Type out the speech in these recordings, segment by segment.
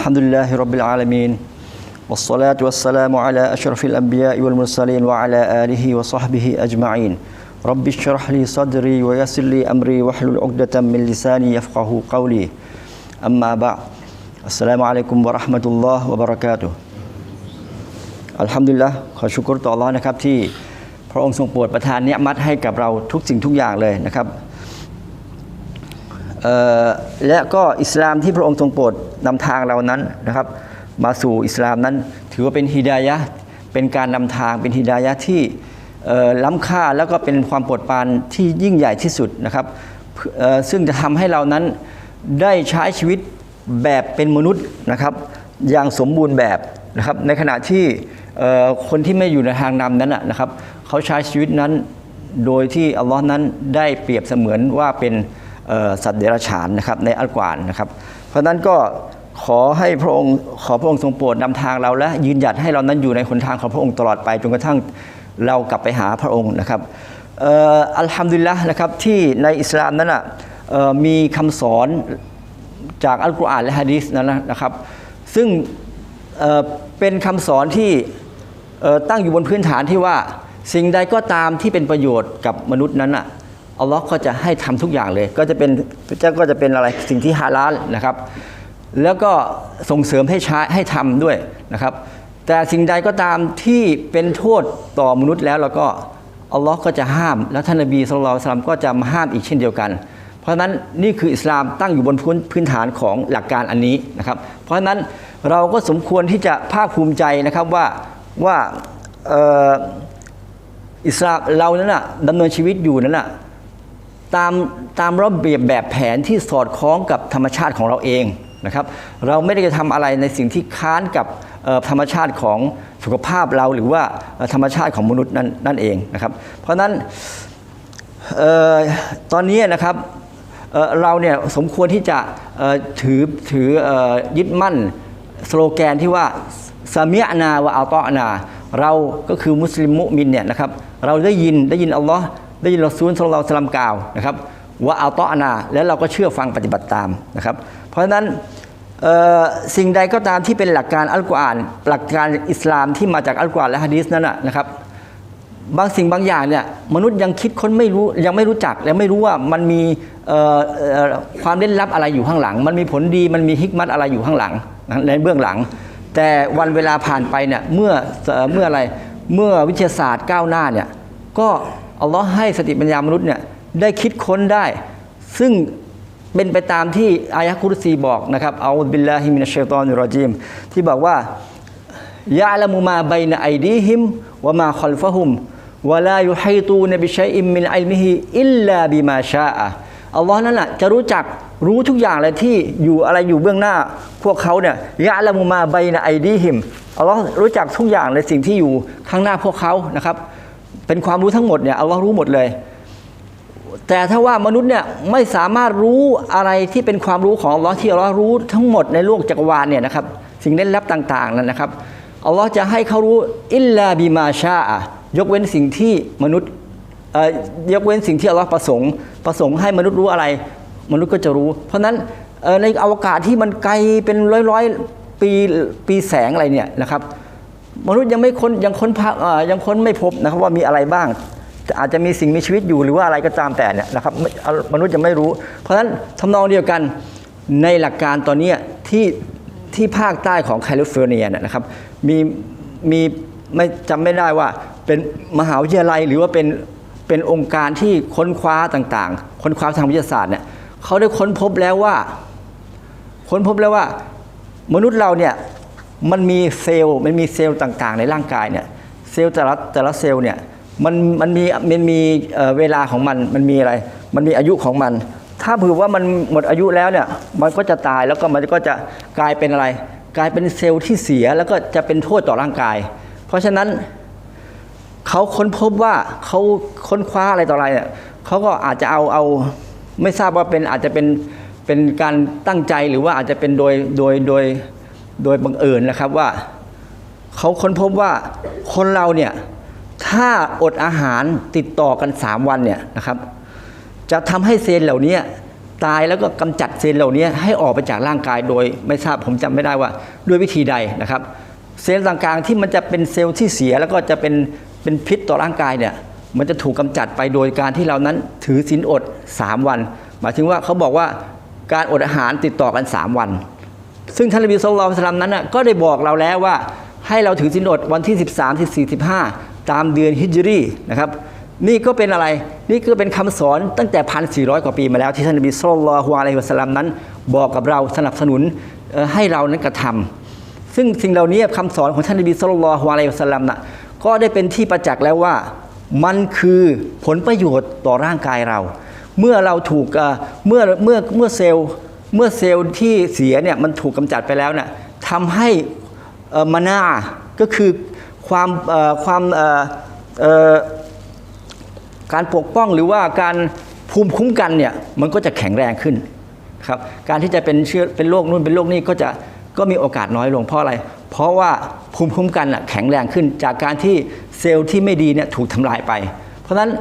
الحمد لله رب العالمين والصلاة والسلام على أشرف الأنبياء والمرسلين وعلى آله وصحبه أجمعين رب اشرح لي صدري ويسر لي أمري واحلل عقدة من لساني يفقه قولي أما بعد السلام عليكم ورحمة الله وبركاته อัลฮัมดุลิลละขอชุกรต่ออัลลอฮ์นะครับที่พระองค์ทรงโปรดประทานเนียมัดให้กับเราทุกสิ่งทุกอย่างเลยนะครับเอ่อ และก็อิสลามที่พระองค์ทรงโปรดนำทางเรานั้นนะครับ มาสู่อิสลามนั้น ถือว่าเป็นฮิดายะเป็นการนำทางเป็นฮิดายะที่ล้ำค่าแล้วก็เป็นความโปรดปรานที่ยิ่งใหญ่ที่สุดนะครับซึ่งจะทำให้เรานั้นได้ใช้ชีวิตแบบเป็นมนุษย์นะครับอย่างสมบูรณ์แบบนะครับในขณะที่คนที่ไม่อยู่ในทางนำนั้นนะครับเขาใช้ชีวิตนั้นโดยที่อัลลอฮ์นั้นได้เปรียบเสมือนว่าเป็น สัตว์เดรัจฉานนะครับในอัลกุรอานนะครับ เพราะฉะนั้นก็ขอให้พระองค์ขอพระองค์ทรงโปรดนำทางเราและยืนหยัดให้เรานั้นอยู่ในหนทางของพระองค์ตลอดไปจนกระทั่งเรากลับไปหาพระองค์นะครับอัลฮัมดุลิลละนะครับที่ในอิสลามนั้นอะมีคำสอนจากอัลกุรอานและฮะดีษนั้นนะครับ ซึ่งเเป็นคำสอนที่ตั้งอยู่บนพื้นฐานที่ว่าสิ่งใดก็ตามที่เป็นประโยชน์กับมนุษย์นั้น อัลลอฮ์ก็จะให้ทำทุกอย่างเลย ก็จะเป็นเจะก็จะเป็นอะไรสิ่งที่ฮาลาลนะครับ แล้วก็ส่งเสริมให้ใช้ให้ทำด้วยนะครับ แต่สิ่งใดก็ตามที่เป็นโทษต่อมนุษย์แล้วเราก็อัลลอฮ์ก็จะห้าม แล้วท่านนบีสุลต่านก็จะมาห้ามอีกเช่นเดียวกัน เพราะฉะนั้นนี่คืออิสลามตั้งอยู่บนพื้นพื้นฐานของหลักการอันนี้นะครับ เพราะฉะนั้นเราก็สมควรที่จะภาคภูมิใจนะครับว่าว่าอ,อ,อิสลามเรานั้นนะดำเนินชีวิตอยู่นั้นนะ ตามตามระเบียบแบบแผนที่สอดคล้องกับธรรมชาติของเราเองนะครับ เราไม่ได้จะทำอะไรในสิ่งที่ค้านกับธรรมชาติของสุขภาพเราหรือว่าธรรมชาติของมนุษย์นั่นนั่นเองนะครับ เพราะฉะนั้นออตอนนี้นะครับเเราเนี่ยสมควรที่จะถือถืออยึดมั่นสโลแกนที่ว่าสามียนาวะอัลตอนา เราก็คือมุสลิมมุมินเนี่ยนะครับเราได้ยินได้ยินอัลลอฮ์ ได้ยินรอซูลสุลลัลสลัมกล่าวนะครับว่าอัลตอนา แล้วเราก็เชื่อฟังปฏิบัติตามนะครับ เพราะฉะนั้นสิ่งใดก็ตามที่เป็นหลักการอัลกุรอาน หลักการอิสลามที่มาจากอัลกุรอานและฮะดีษนั้นนะนะครับ บางสิ่งบางอย่างเนี่ยมนุษย์ยังคิดค้นไม่รู้ยังไม่รู้จักและไม่รู้ว่ามันมีความเล่นลับอะไรอยู่ข้างหลัง มันมีผลดีมันมีฮิกมัตอะไรอยู่ข้างหลังในเบื้องหลัง แต่วันเวลาผ่านไปเนี่ยเมื่อเอ่อเมื่ออะไรเมื่อวิทยาศาสตร์ก้าวหน้าเนี่ยก็ อัลลอฮ์ให้สติปัญญามนุษย์เนี่ยได้คิดค้นได้ ซึ่งเป็นไปตามที่อายะคุรซีบอกนะครับเอาบิลลาฮิมินัชชัยฏอนิรจีมที่บอกว่ายะละมุมาบนะไอดีฮิมวะมาคอลฟะฮุมวะลายุฮัยตูนบิชัยอิมมินอิลมิฮิอิลลาบิมาชาอะอัลลอฮ์นั่นแหละจะรู้จักรู้ทุกอย่างเลยที่อยู่อะไรอยู่เบื้องหน้า พวกเขาเนี่ยยะละมุมาบนะไอดีฮิมอัลลอฮ์รู้จักทุกอย่างในสิ่งที่อยู่ข้างหน้าพวกเขานะครับ เป็นความรู้ทั้งหมดเนี่ยอัลลอฮ์รู้หมดเลย แต่ถ้าว่ามนุษย์เนี่ยไม่สามารถรู้อะไรที่เป็นความรู้ของอัลลอฮ์ที่อัลลอฮ์รู้ทั้งหมดในโลกจักรวาลเนี่ยนะครับสิ่งเล่นลับต่างๆนั่นนะครับอัลลอฮ์จะให้เขารู้อิลลาบิมาชาอะยกเว้นสิ่งที่มนุษย์เอ่อยกเว้นสิ่งที่อัลลอฮ์ประสงค์ ประสงค์ให้มนุษย์รู้อะไร มนุษย์ก็จะรู้ เพราะนั้นในอวกาศที่มันไกลเป็นร้อยๆปีปีแสงอะไรเนี่ยนะครับ มนุษย์ยังไม่ค้นยังค้นพบเอ่อยังค้นไม่พบนะครับว่ามีอะไรบ้าง อาจจะมีสิ่งมีชีวิตอยู่หรือว่าอะไรก็ตามแต่เนี่ยนะครับมนุษย์ยังไม่รู้ เพราะฉะนั้นทำนองเดียวกันในหลักการตอนนี้ที่ที่ภาคใต้ของแคลิฟอร์เนียเนยนะครับมีมีไม่จำไม่ได้ว่าเป็นมหาวิทยาลัยหรือว่าเป็นเป็นองค์การที่ค้นคว้าต่างๆ ค้นคว้าทางวิทยาศาสตร์เนี่ยเขาได้ค้นพบแล้วว่า ค้นพบแล้วว่า มนุษย์เราเนี่ย มันมีเซลล์มันมีเซลล์ต่างๆ ในร่างกายเนี่ยเซลล์แต่ละแต่ละเซลล์เนี่ยมันมันมีมันมีเอ่อเวลาของมันมันมีอะไร มันมีอายุของมัน ถ้าเผื่อว่ามันหมดอายุแล้วเนี่ยมันก็จะตายแล้วก็มันก็จะกลายเป็นอะไร กลายเป็นเซลล์ที่เสียแล้วก็จะเป็นโทษต่อร่างกาย เพราะฉะนั้นเขาค้นพบว่าเขาค้นคว้าอะไรต่ออะไรเนี่ยเขาก็อาจจะเอาเอาไม่ทราบว่าเป็นอาจจะเป็นเป็นการตั้งใจหรือว่าอาจจะเป็นโดยโดยโดย โดยบังเอิญนะครับว่าเขาค้นพบว่าคนเราเนี่ยถ้าอดอาหารติดต่อกัน 3 วันเนี่ยนะครับ จะทำให้เซลล์เหล่านี้ตายแล้วก็กำจัดเซลล์เหล่านี้ให้ออกไปจากร่างกายโดยไม่ทราบผมจำไม่ได้ว่าด้วยวิธีใดนะครับ เซลล์ต่างๆที่มันจะเป็นเซลล์ที่เสียแล้วก็จะเป็นเป็นพิษต่อร่างกายเนี่ยมันจะถูกกำจัดไปโดยการที่เรานั้นถือศีลอด 3 วัน หมายถึงว่าเขาบอกว่าการอดอาหารติดต่อกัน 3 วัน ซึ่งท่านนบีสุลต่านสลัมนั้นก็ได้บอกเราแล้วว่า ให้เราถือศีลอดวันที่ 13ที่45ตามเดือนฮิจรีนะครับนี่ก็เป็นอะไร นี่ก็เป็นคำสอนตั้งแต่ 1,400 กว่าปีมาแล้วที่ท่านนบีสุลต่านฮวาอะลัยฮิวะสลัมนั้น บอกกับเราสนับสนุนให้เรานั้นกระทำซึ่งสิ่งเหล่านี้คำสอนของท่านนบีสุลต่านฮวาอะลัยฮิวะสลัมน่ะก็ได้เป็นที่ประจักษ์แล้วว่ามันคือผลประโยชน์ต่อร่างกายเรา เมื่อเราถูกเอ่อเมื่อเมื่อเมื่อเซลล์ เมื่อเซลล์ที่เสียเนี่ยมันถูกกำจัดไปแล้วเนี่ยทำให้มานาก็คือความความการปกป้องหรือว่าการภูมิคุ้มกันเนี่ยมันก็จะแข็งแรงขึ้นครับการที่จะเป็นเชื้อเป็นโรคนู่นเป็นโรคนี่ก็จะก็มีโอกาสน้อยลงเพราะอะไร เพราะว่าภูมิคุ้มกันแข็งแรงขึ้น จากการที่เซลล์ที่ไม่ดีเนี่ยถูกทำลายไป เพราะฉะนั้น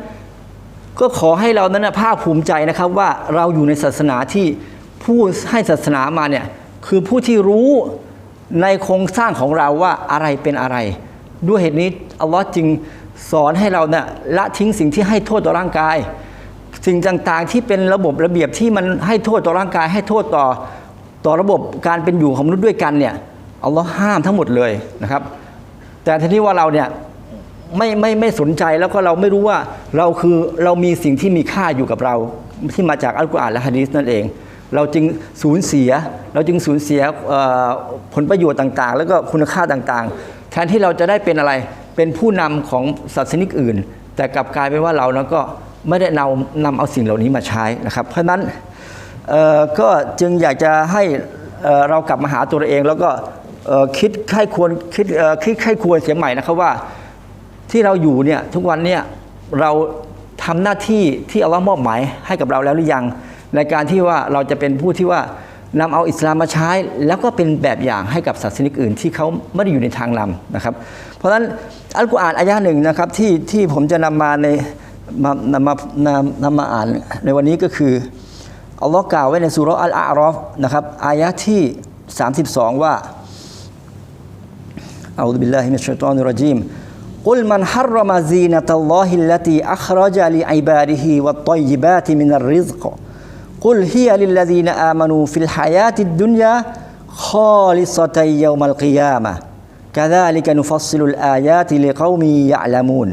ก็ขอให้เรานั้นภาคภูมิใจนะครับว่าเราอยู่ในศาสนาที่ ผู้ให้ศาสนามาเนี่ยคือผู้ที่รู้ในโครงสร้างของเราว่าอะไรเป็นอะไร ด้วยเหตุนี้อัลลอฮ์จึงสอนให้เราเนี่ยละทิ้งสิ่งที่ให้โทษต่อร่างกาย สิ่งต่างๆที่เป็นระบบระเบียบที่มันให้โทษต่อร่างกาย ให้โทษต่อต่อระบบการเป็นอยู่ของมนุษย์ด้วยกันเนี่ยอัลลอฮ์ห้ามทั้งหมดเลยนะครับ แต่ทีนี้ว่าเราเนี่ยไม่ไม่ไม่สนใจแล้วก็เราไม่รู้ว่าเราคือเรามีสิ่งที่มีค่าอยู่กับเราที่มาจากอัลกุรอานและฮะดีษนั่นเอง เราจึงสูญเสีย เราจึงสูญเสียผลประโยชน์ต่างๆ แล้วก็คุณค่าต่างๆ แทนที่เราจะได้เป็นอะไรเป็นผู้นำของศาสนิกอื่น แต่กลับกลายเป็นว่าเรานั้นก็ไม่ได้นำนำเอาสิ่งเหล่านี้มาใช้นะครับ เพราะฉะนั้นก็จึงอยากจะให้เอ่อเรากลับมาหาตัวเราเองแล้วก็คิดใครควรคิดคิดใครควรเสียใหม่นะครับว่าที่เราอยู่เนี่ยทุกวันเนี่ยเราทำหน้าที่ที่อัลลอฮ์มอบหมายให้กับเราแล้วหรือยัง ในการที่ว่าเราจะเป็นผู้ที่ว่านำเอาอิสลามมาใช้ แล้วก็เป็นแบบอย่างให้กับศาสนิกอื่น ที่เขาไม่ได้อยู่ในทางนำนะครับ เพราะฉะนั้นอัลกุรอานอายะห์หนึ่งนะครับที่ที่ผมจะนำมาในมานำมานำนำมาอ่านในวันนี้ก็คืออัลลอฮ์กล่าวไว้ในสุเราะห์อัลอาอรอฟนะครับอา กุลฮียลิลลาดีนอามานูฟิลฮายาติดดุนยาคอลิสตัยยามัลกิยามะกาดาลิกานุฟัสซิลุลอายาติเลเขามียะละมูน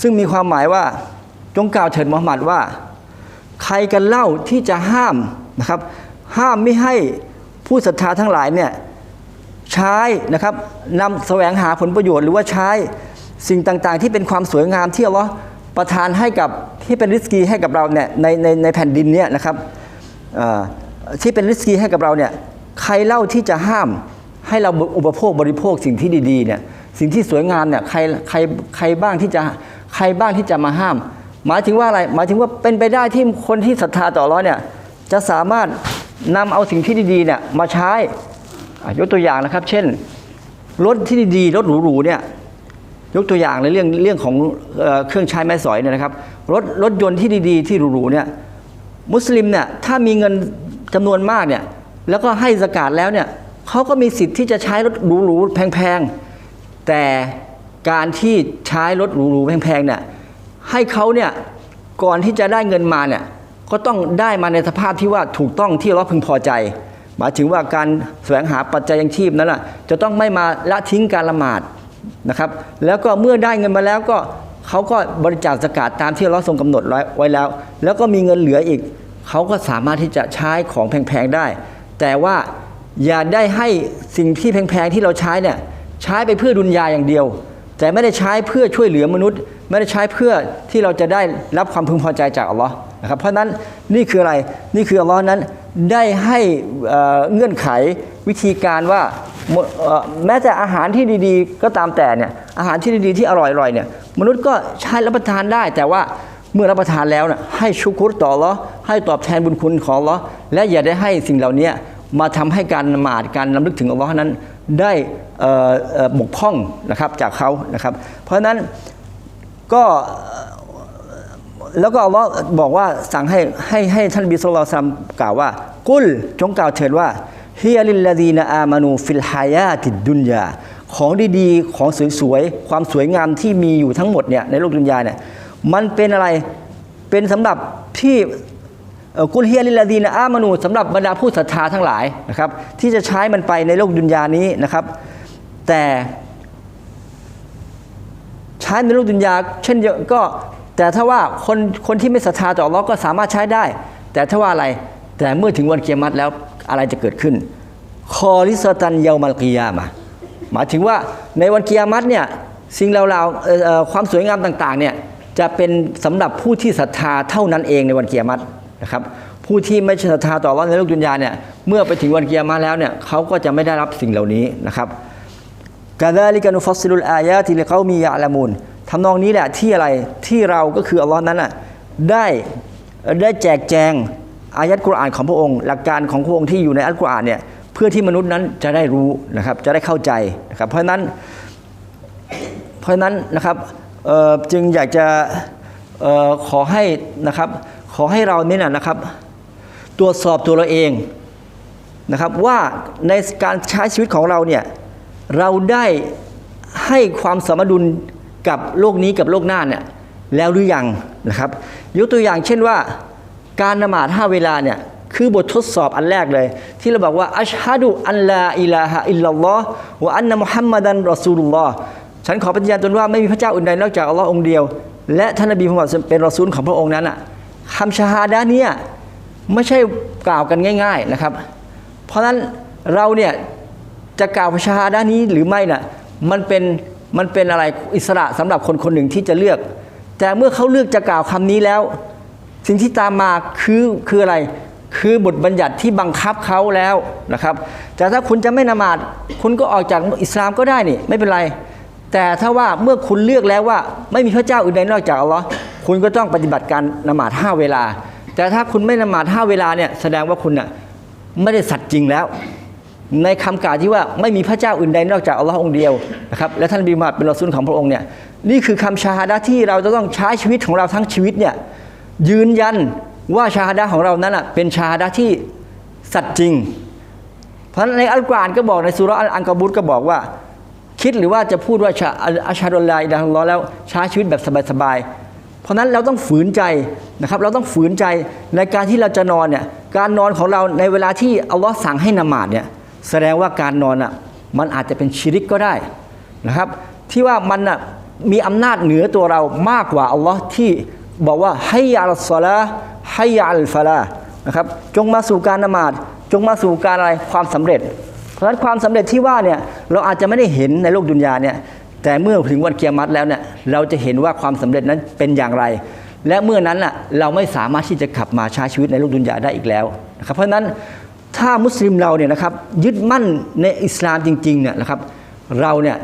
ซึ่งมีความหมายว่าจงกล่าวเถิดมุฮัมมัดว่า ใครกันเล่าที่จะห้ามนะครับ ห้ามไม่ให้ผู้ศรัทธาทั้งหลายเนี่ยใช้นะครับนำแสวงหาผลประโยชน์หรือว่าใช้สิ่งต่างๆ ที่เป็นความสวยงามที่อัลลอฮ์ประทานให้กับ ที่เป็นริสกีให้กับเราเนี่ยในในในแผ่นดินเนี่ยนะครับที่เป็นริสกีให้กับเราเนี่ยใครเล่าที่จะห้ามให้เราอุปโภคบริโภคสิ่งที่ดีๆเนี่ยสิ่งที่สวยงามเนี่ยใครใครใครบ้างที่จะใครบ้างที่จะมาห้าม หมายถึงว่าอะไรหมายถึงว่าเป็นไปได้ที่คนที่ศรัทธาต่ออัลเลอฮ์เนี่ยจะสามารถนำเอาสิ่งที่ดีๆเนี่ยมาใช้ยกตัวอย่างนะครับ เช่นรถที่ดีๆรถหรูๆเนี่ยยกตัวอย่างในเรื่องเรื่องของเอ่อเครื่องใช้ไม้สอยเนี่ยนะครับ รถรถยนต์ที่ดีๆ ที่หรูๆเนี่ยมุสลิมเนี่ยถ้ามีเงินจำนวนมากเนี่ยแล้วก็ให้สกาดแล้วเนี่ยเขาก็มีสิทธิ์ที่จะใช้รถหรูๆแพงๆ แต่การที่ใช้รถหรูๆแพงๆเนี่ยให้เขาเนี่ยก่อนที่จะได้เงินมาเนี่ยก็ต้องได้มาในสภาพที่ว่าถูกต้องที่เราพึงพอใจ หมายถึงว่าการแสวงหาปัจจัยยังชีพนั้นน่ะจะต้องไม่มาละทิ้งการละหมาดนะครับ แล้วก็เมื่อได้เงินมาแล้วก็ เขาก็บริจาคสกาดตามที่เราทรงกำหนดไว้แล้ว แล้วก็มีเงินเหลืออีก เขาก็สามารถที่จะใช้ของแพงๆได้ แต่ว่าอย่าได้ให้สิ่งที่แพงๆที่เราใช้เนี่ยใช้ไปเพื่อดุลยาอย่างเดียว แต่ไม่ได้ใช้เพื่อช่วยเหลือมนุษย์ ไม่ได้ใช้เพื่อที่เราจะได้รับความพึงพอใจจากอัลลอฮ์นะครับเพราะนั้นนี่คืออะไรนี่คืออัลลอฮ์นั้นได้ให้เเงื่อนไขวิธีการว่าแม้แต่อาหารที่ดีๆ ก็ตามแต่เนี่ยอาหารที่ดีๆที่อร่อยๆเนี่ย มนุษย์ก็ใช้รับประทานได้ แต่ว่าเมื่อรับประทานแล้วนี่ยให้ชุกุรต่ออัลลอให้ตอบแทนบุญคุณของอัลลอและอย่าได้ให้สิ่งเหล่านี้มาทำให้การละหมาดการนำลึกถึงอัลลอฮ์นั้นได้บกพร่องนะครับจากเขานะครับ เพราะฉะนั้นก็แล้วก็อัลลอฮ์บอกว่าสั่งให้ให้ให้ท่านบีสุลต่านกล่าวว่า กุลจงกล่าวเถิดว่าฮิยลิลลาดีนอามานูฟิลฮายาติดดุนยา ของดีๆ ของสวยๆ ความสวยงามที่มีอยู่ทั้งหมดเนี่ยในโลกดุนยาเนี่ยมันเป็นอะไรเป็นสำหรับที่กุลเฮียลิลาดีนอามานูสำหรับบรรดาผู้ศรัทธาทั้งหลายนะครับที่จะใช้มันไปในโลกดุนยานี้นะครับ แต่ใช้ในโลกดุนยาเช่นเดียวก็แต่ถ้าว่าคนคนที่ไม่ศรัทธาต่อเลาก็สามารถใช้ได้ แต่ถ้าว่าอะไรแต่เมื่อถึงวันเกียรติแล้วอะไรจะเกิดขึ้น คอริสตันเยามัลกิยามะ หมายถึงว่าในวันเกียรติเนี่ยสิ่งเราๆเอ่อเอ่อความสวยงามต่างๆเนี่ยจะเป็นสำหรับผู้ที่ศรัทธาเท่านั้นเองในวันเกียรตินะครับผู้ที่ไม่ศรัทธาต่ออัลเลาในโลกดุนยาเนี่ยเมื่อไปถึงวันเกียรติแล้วเนี่ยเขาก็จะไม่ได้รับสิ่งเหล่านี้นะครับกาดาลิกานุฟัสซิลุลอายาติลิเขามียะละมูลทำนองนี้แหละที่อะไรที่เราก็คืออัลลอฮ์นั้นน่ะได้ได้แจกแจงอายัดกุรอานของพระองค์ หลักการของพระองค์ที่อยู่ในอัลกุรอานเนี่ย เพื่อที่มนุษย์นั้นจะได้รู้นะครับจะได้เข้าใจนะครับเพราะนั้นเพราะนั้นนะครับเออจึงอยากจะเออขอให้นะครับขอให้เรานี่นะนะครับตรวจสอบตัวเราเองนะครับว่าในการใช้ชีวิตของเราเนี่ยเราได้ให้ความสมดุลกับโลกนี้กับโลกหน้าเนี่ยแล้วหรือยังนะครับยกตัวอย่างเช่นว่าการนมาดห้าเวลาเนี่ย คือบททดสอบอันแรกเลย ที่เราบอกว่าอัชฮะดุอัลลาอิลาฮะอิลลัลลอฮ์วะอันนะมุฮัมมัดันรอซูลุลลอฮ์ฉันขอปฏิญาณตนว่าไม่มีพระเจ้าอื่นใดนอกจากอัลลอฮ์องเดียว และท่านนบีมุฮัมมัดเป็นรอซูลของพระองค์นั้นอะคำชาฮาดะเนี่ยไม่ใช่กล่าวกันง่าย ๆนะครับ เพราะฉะนั้นเราเนี่ยจะกล่าวชาฮาดะนี้หรือไม่น่ะมันเป็นมันเป็นอะไรอิสระสำหรับคนคนหนึ่งที่จะเลือก แต่เมื่อเขาเลือกจะกล่าวคำนี้แล้ว สิ่งที่ตามมาคือคืออะไร คือบทบัญญัติที่บังคับเขาแล้วนะครับ แต่ถ้าคุณจะไม่นมาดคุณก็ออกจากอิสลามก็ได้นี่ไม่เป็นไร แต่ถ้าว่าเมื่อคุณเลือกแล้วว่าไม่มีพระเจ้าอื่นใดนอกจากอัลลอฮ์คุณก็ต้องปฏิบัติการนมาดห้าเวลา แต่ถ้าคุณไม่นมาดห้าเวลาเนี่ยแสดงว่าคุณน่ะไม่ได้สัตย์จริงแล้ว ในคำกล่าวที่ว่าไม่มีพระเจ้าอื่นใดนอกจากอัลลอฮ์องเดียวนะครับและท่านบีมุฮัมมัดเป็นรอซูลของพระองค์เนี่ยนี่คือคำชาฮาดะที่เราจะต้องใช้ชีวิตของเราทั้งชีวิตเนี่ยยืนยัน ว่าชาฮาดะของเรานั้นเป็นชาฮาดะที่สัตย์จริง เพราะในอัลกุรอานก็บอกในสุรอัลอังกบูตก็บอกว่า คิดหรือว่าจะพูดว่าชาอัชฮะดุลลาอิลาฮะอิลลัลลอแล้วใช้ชีวิตแบบสบายๆเพราะนั้นเราต้องฝืนใจนะครับ เราต้องฝืนใจในการที่เราจะนอนเนี่ยการนอนของเราในเวลาที่อัลลอฮ์สั่งให้นมาดเนี่ยแสดงว่าการนอนอะมันอาจจะเป็นชิริกก็ได้นะครับ ที่ว่ามันอะมีอำนาจเหนือตัวเรามากกว่าอัลลอฮ์ที่บอกว่าให้ยาลสลา ให้ยาลฟาลานะครับจงมาสู่การนมาดจงมาสู่การอะไรความสำเร็จ เพราะฉะนั้นความสำเร็จที่ว่าเนี่ยเราอาจจะไม่ได้เห็นในโลกดุนยาเนี่ยแต่เมื่อถึงวันเกียรติแล้วเนี่ยเราจะเห็นว่าความสำเร็จนั้นเป็นอย่างไร และเมื่อนั้นน่ะเราไม่สามารถที่จะขับมาใช้ชีวิตในโลกดุนยาได้อีกแล้วนะครับเพราะฉะนั้นถ้ามุสลิมเราเนี่ยนะครับยึดมั่นในอิสลามจริงๆเนี่ยนะครับเราเนี่ย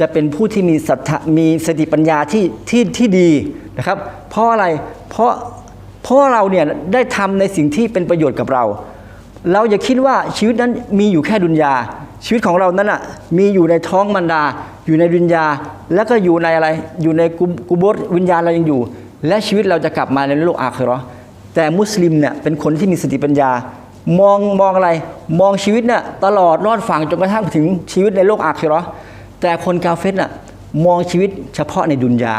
จะเป็นผู้ที่มีศรัทธามีสติปัญญาที่ที่ที่ดีนะครับ เพราะอะไรเพราะ เพราะเราเนี่ยได้ทำในสิ่งที่เป็นประโยชน์กับเรา เราอย่าคิดว่าชีวิตนั้นมีอยู่แค่ดุนยา ชีวิตของเรานั้นอะมีอยู่ในท้องมันดา อยู่ในดุนยา แล้วก็อยู่ในอะไรอยู่ในกุบสวิญญาณเรายังอยู่ และชีวิตเราจะกลับมาในโลกอาคราแต่มุสลิมเนี่ยเป็นคนที่มีสติปัญญามองมองอะไรมองชีวิตเนี่ยตลอดรอดฝั่งจนกระทั่งถึงชีวิตในโลกอาคราแต่คนกาเฟตน่ะมองชีวิตเฉพาะในดุนยา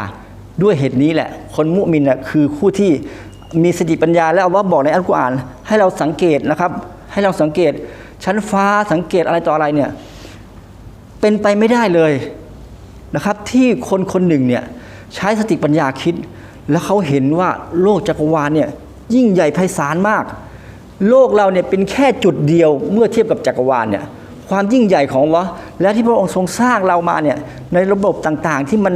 ด้วยเหตุนี้แหละ คนมุมินน่ะคือผู้ที่ มีสติปัญญาและอัลลอฮ์บอกในอัลกุรอาน ให้เราสังเกตนะครับ ให้เราสังเกตชั้นฟ้าสังเกตอะไรต่ออะไรเนี่ยเป็นไปไม่ได้เลยนะครับ ที่คนคนหนึ่งเนี่ยใช้สติปัญญาคิด แล้วเขาเห็นว่าโลกจักรวาลเนี่ยยิ่งใหญ่ไพศาลมาก โลกเราเนี่ยเป็นแค่จุดเดียวเมื่อเทียบกับจักรวาลเนี่ยความยิ่งใหญ่ของอัลเลาะและที่พระองค์ทรงสร้างเรามาเนี่ยในระบบต่างๆที่มัน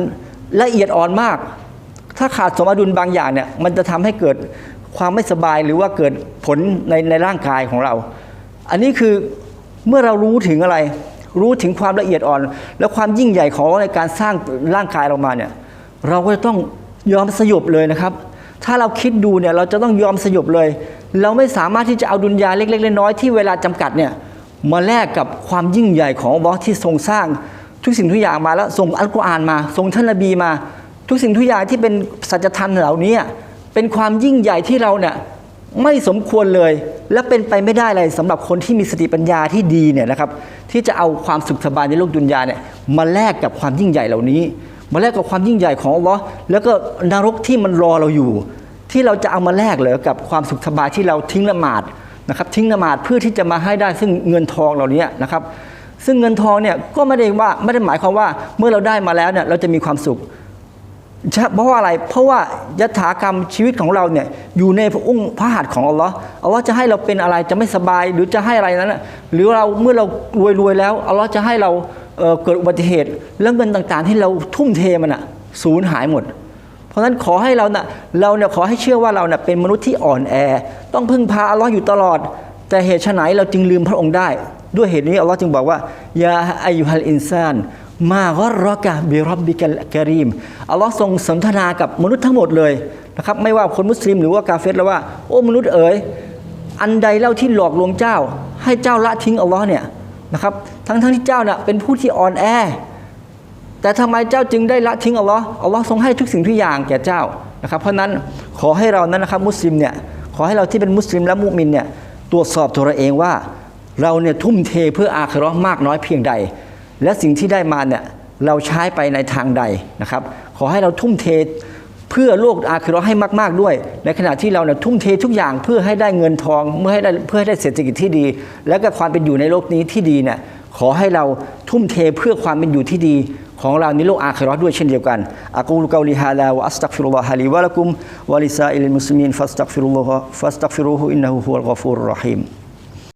ละเอียดอ่อนมาก ถ้าขาดสมดุลบางอย่างเนี่ยมันจะทำให้เกิดความไม่สบายหรือว่าเกิดผลในในร่างกายของเรา อันนี้คือเมื่อเรารู้ถึงอะไร รู้ถึงความละเอียดอ่อน และความยิ่งใหญ่ของในการสร้างร่างกายเรามาเนี่ยเราก็จะต้องยอมสยบเลยนะครับ ถ้าเราคิดดูเนี่ยเราจะต้องยอมสยบเลย เราไม่สามารถที่จะเอาดุนยาเล็กๆน้อยๆที่เวลาจำกัดเนี่ยมาแลกกับความยิ่งใหญ่ของอัลลอฮ์ที่ทรงสร้างทุกสิ่งทุกอย่างมาแล้วส่งอัลกุรอานมาส่งท่านนบีมา ทุกสิ่งทุกอย่างที่เป็นสัจธรรมเหล่านี้เป็นความยิ่งใหญ่ที่เราเนี่ยไม่สมควรเลย และเป็นไปไม่ได้เลยสำหรับคนที่มีสติปัญญาที่ดีเนี่ยนะครับ ที่จะเอาความสุขสบายในโลกดุนยาเนี่ยมาแลกกับความยิ่งใหญ่เหล่านี้ มาแลกกับความยิ่งใหญ่ของอัลลอฮ์แล้วก็นรกที่มันรอเราอยู่ ที่เราจะเอามาแลกเหรอกับความสุขสบายที่เราทิ้งละหมาดนะครับ ทิ้งละหมาดเพื่อที่จะมาให้ได้ซึ่งเงินทองเหล่านี้นะครับ ซึ่งเงินทองเนี่ยก็ไม่ได้ว่าไม่ได้หมายความว่าเมื่อเราได้มาแล้วเนี่ยเราจะมีความสุข เพราะว่าอะไร เพราะว่ายถากรรมชีวิตของเราเนี่ยอยู่ในพระองค์พระหัตถ์ของอัลลอฮ์อัลลอฮ์จะให้เราเป็นอะไรจะไม่สบายหรือจะให้อะไรนั้น หรือเราเมื่อเรารวยรวยแล้วอัลลอฮ์จะให้เราเเกิดอุบัติเหตุ แล้วเงินต่างๆ ที่เราทุ่มเทมันอะสูญหายหมด เพราะฉะนั้นขอให้เราเน่ะเราเนี่ยขอให้เชื่อว่าเราเนี่ยเป็นมนุษย์ที่อ่อนแอ ต้องพึ่งพาอัลลอฮ์อยู่ตลอด แต่เหตุไฉนเราจึงลืมพระองค์ได้ ด้วยเหตุนี้อัลลอฮ์จึงบอกว่า ยาอายุฮัลอินซาน มากรอกะบิรับบิกลกรีมอัลลอฮ์ทรงสนทนากับมนุษย์ทั้งหมดเลยนะครับไม่ว่าคนมุสลิมหรือว่ากาเฟรแล้วว่า โอ้มนุษย์เอ๋ยอันใดเล่าที่หลอกลวงเจ้า ให้เจ้าละทิ้งอัลลอฮ์เนี่ยนะครับทั้งทั้งที่เจ้าเนี่ยเป็นผู้ที่อ่อนแอ แต่ทำไมเจ้าจึงได้ละทิ้งอัลลอฮ์อัลลอฮ์ทรงให้ทุกสิ่งทุกอย่างแก่เจ้านะครับเพราะนั้นขอให้เรานั้นนะครับมุสลิมเนี่ยขอให้เราที่เป็นมุสลิมและมุมินเนี่ยตรวจสอบตัวเราเองว่า เราเนี่ยทุ่มเทเพื่ออาคราะห์มากน้อยเพียงใด และสิ่งที่ได้มาเนี่ยเราใช้ไปในทางใดนะครับ ขอให้เราทุ่มเทเพื่อโลกอาคราะห์ให้มาก ๆด้วย ในขณะที่เราเนี่ยทุ่มเททุกอย่างเพื่อให้ได้เงินทองเมื่อให้ได้เพื่อให้ได้เศรษฐกิจที่ดี และก็ความเป็นอยู่ในโลกนี้ที่ดีเนี่ยขอให้เราทุ่มเทเพื่อความเป็นอยู่ที่ดีของเราในโลกอาคราะห์ด้วยเช่นเดียวกันอะกูลกาลิฮาลาวอัสตักฟิรุลลอฮะลีวะละกุมวะลิซาอิลมุสลิมีนฟัสตักฟิรุลลอฮะฟัสตักฟิรุฮูอินนะฮูฮุวัลกอฟูรุรรฮีม